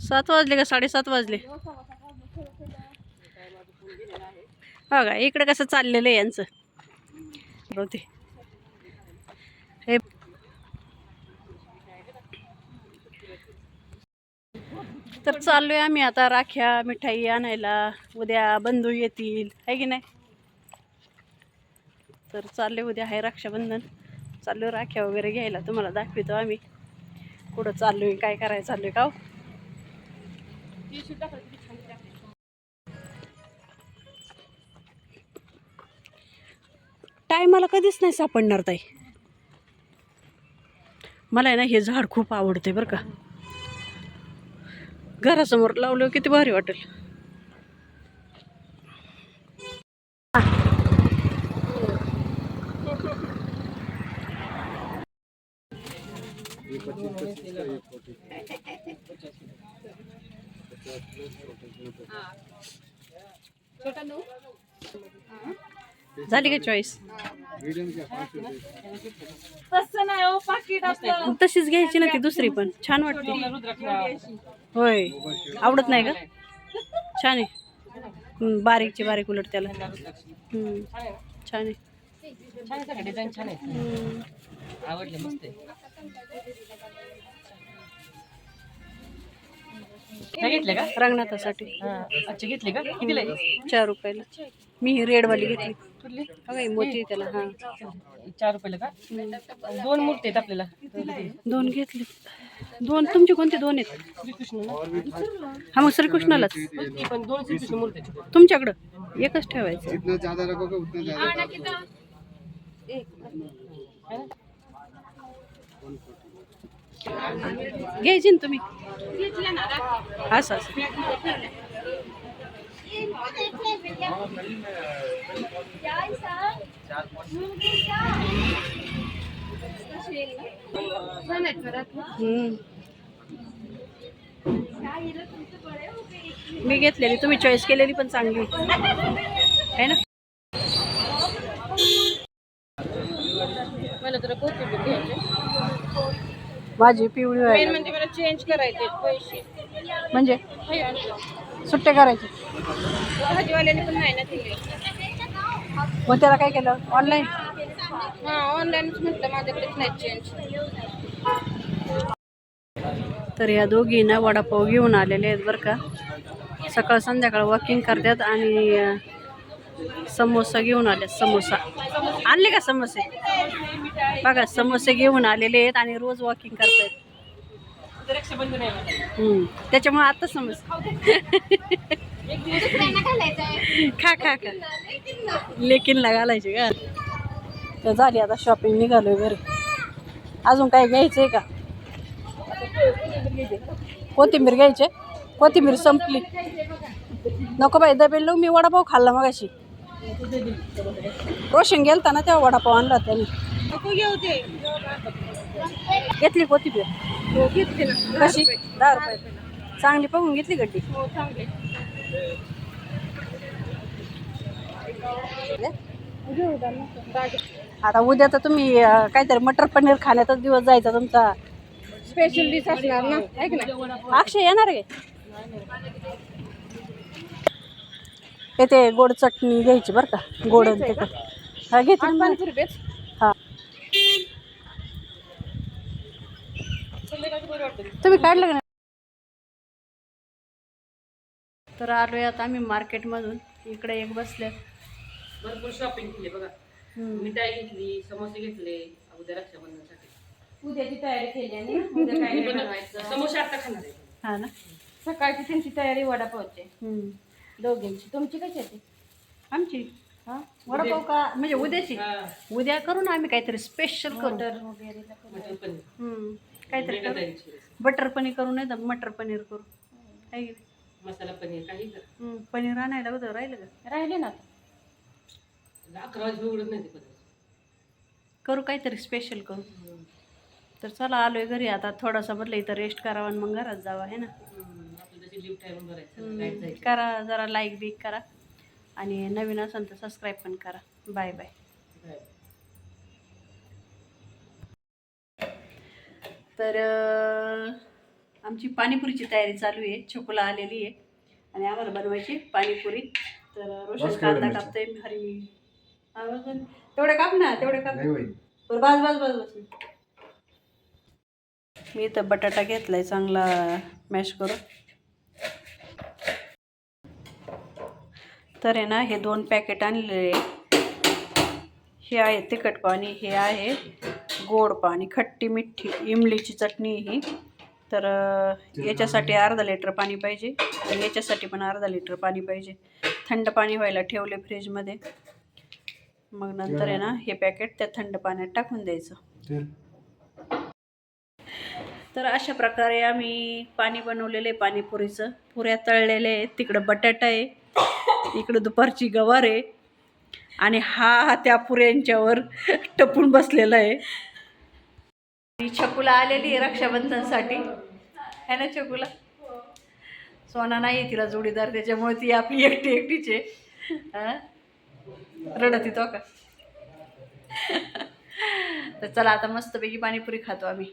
सात वाजले का? साडेसात वाजले. हो का? इकडे कसं चाललेलं आहे यांचं. बघते. हे तर चाललोय आम्ही आता राख्या मिठाई आणायला. उद्या बंधू येतील. आहे की नाही? तर चालले उद्या. आहे रक्षाबंधन. चाललो राख्या वगैरे घ्यायला. तुम्हाला दाखवितो आम्ही. कुठं चाललोय काय करायला चाललोय का हो? टायमाला कधीच नाही सापडणार ताई. मला आहे ना हे झाड खूप आवडते बरं का. घरासमोर लावलं किती भारी वाटेल. झाली का चॉईस तसं नाही हो पाकिट आपलं तशीच घ्यायची ना ती दुसरी पण. छान वाटते. होय. आवडत नाही का? छान आहे. बारीकची बारीक उलट त्याला. छान आहे. डिझाईन छान आहे. आवडले मस्त घेतले का? रंगनाथासाठी. अच्छा घेतले का? कितीला आहे? चार रुपयाला. मी ही रेडवाली घेतली. कुठली? हो आहे त्याला हां. चार रुपयाला का? दोन मूर्ती आहेत आपल्याला. दोन घेतले. दोन तुमचे कोणते दोन आहेत? श्रीकृष्ण ना? हा मग श्रीकृष्णालाच. ती पण दोन श्रीकृष्ण मूर्ती आहेत. तुमच्याकडं? एकच ठेवायचं. जितना ज्यादा रखोगे उतना ज्यादा है ना? घ्यायची ना तुम्ही. असं असं. मी घेतलेली तुम्ही चॉईस केलेली पण चांगली. आहे ना? मला जरा कोथिंबीर घ्यायची. माझी पिवळी मेन व्हायला म्हणजे मला चेंज करायचे पैसे. म्हणजे. सुट्टे करायचे. भाजीवाल्याने पण नाही ना दिले मग त्याला काय केलं? ऑनलाईन हा ऑनलाईनच म्हटलं माझ्याकडेच नाही चेंज तर या दोघी ना वडापाव घेऊन आलेले आहेत बरं का. सकाळ संध्याकाळ वॉकिंग करतात आणि अं, समोसा घेऊन आले समोसा. आणले का समोसे? बघा समोसे घेऊन आलेले आहेत आणि रोज वॉकिंग करतायत. त्याच्यामुळे आता समज खा खा खा. लेकिनला घालायचे का? तर झाली आता शॉपिंग निघालोय घरी. अजून काय घ्यायचंय का? कोथिंबीर घ्यायचे. कोथिंबीर संपली. नको बाई दबेल मी वडापाव खाल्ला मगाशी. रोशन गेलता ना तेव्हा वडापाव आणला त्यांनी. नको घेऊ ते. घेतली कोथिंबीर? हो घेतले ना. कशी? दहा रुपये. चांगली बघून घेतली गड्डी? हो चांगले. आता उद्या तर तुम्ही काहीतरी मटर पनीर खाण्याचाच दिवस जायचा तुमचा. स्पेशल डिश असणार ना? ऐक ना अक्षय येणार आहे? येते गोड चटणी घ्यायची बरं का. गोड हा घेते ना. पाच रुपयेच हा संध्याकाळचं बरं वाटतं तुम्ही काढलं का नाही? तर आलोय आता आम्ही मार्केटमधून. इकडे एक बसले. भरपूर शॉपिंग केली बघा. मिठाई घेतली समोसे घेतले. उद्या रक्षाबंधनसाठी. उद्याची तयारी केली आणि उद्या काय बनवायचं. समोसे आता खाणार आहे. हा ना? सकाळची त्यांची तयारी वडापावची. हम्म. दोघींची. तुमची कशी आहे ती? आमची. हा? वडापाव का? म्हणजे उद्याची? हा. उद्या करू ना आम्ही काहीतरी स्पेशल करू. मटर वगैरे काहीतरी करू. बटर पनीर करू नाही तर मटर पनीर करू आहे की नाही? मसाला पनीर काही कर हम्म. पनीर आणायला होतं राहिलं का राहिले ना आता. अकरा वाजता उघडत नाही ते पनीर करू काहीतरी स्पेशल करू तर चला आलोय घरी आता थोडासा बदला इथं रेस्ट करावा आणि मग घरात जावा आहे ना हम्म. आपलं जशी लिफ्ट टाईम भरायचं लाइट हम्म. जायची करा जरा लाईक बिक करा आणि नवीन असेल तर सबस्क्राईब पण करा बाय बाय तर आमची पाणीपुरीची तयारी चालू आहे. छोकोला आलेली आहे. आणि आम्हाला बनवायची पाणीपुरी. तर रोशन कांदा? कापतोय. हरी. तेवढे काप ना तेवढे काप. बरं बस बस बस बस. मी इथं बटाटा घेतलाय चांगला मॅश करून. तर आहे ना हे दोन पॅकेट आणलेले हे आहे तिखट पाणी हे आहे गोड पाणी खट्टी मिठी इमलीची चटणी ही. तर याच्यासाठी अर्धा लिटर पाणी पाहिजे आणि याच्यासाठी पण अर्धा लिटर पाणी पाहिजे. थंड पाणी व्हायला ठेवले फ्रीजमध्ये. मग नंतर आहे ना हे पॅकेट त्या थंड पाण्यात टाकून द्यायचं. तर अशा प्रकारे आम्ही पाणी बनवलेलं आहे पाणीपुरीचं. पुऱ्या तळलेल्या आहेत. तिकडं बटाटा आहे. इकडं दुपारची गवार आहे. आणि हा त्या पुऱ्यांच्यावर टपून बसलेला आहे. आणि छकुला आलेली आहे रक्षाबंधनसाठी. है ना छकुला? सोना नाही आहे तिला जोडीदार त्याच्यामुळे ती आपली एकटी एकटीच आहे. रडत येतो का? तर चला आता मस्तपैकी पाणीपुरी खातो आम्ही.